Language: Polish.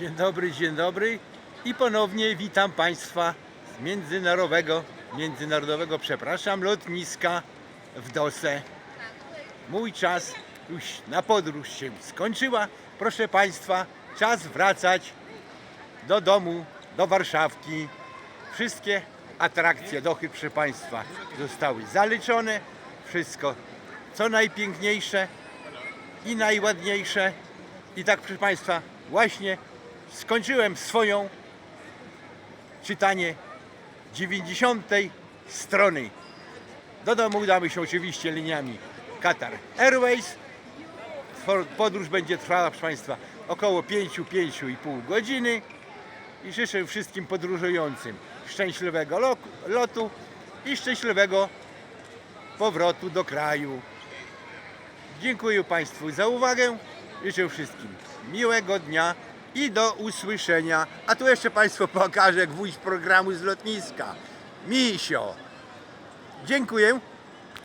Dzień dobry, dzień dobry i ponownie witam Państwa z międzynarodowego, międzynarodowego, przepraszam, lotniska w Dose. Mój czas już na podróż się skończyła. Proszę Państwa, czas wracać do domu, do Warszawki. Wszystkie atrakcje dochy, proszę Państwa, zostały zaliczone. Wszystko, co najpiękniejsze i najładniejsze. I tak, proszę Państwa, właśnie skończyłem swoją czytanie 90 strony. Do domu udamy się oczywiście liniami Qatar Airways. Podróż będzie trwała, proszę Państwa, około 5-5,5 godziny. I życzę wszystkim podróżującym szczęśliwego lo- lotu i szczęśliwego powrotu do kraju. Dziękuję Państwu za uwagę. Życzę wszystkim miłego dnia i do usłyszenia. A tu jeszcze Państwu pokażę gwóźdź programu z lotniska. Misio. Dziękuję.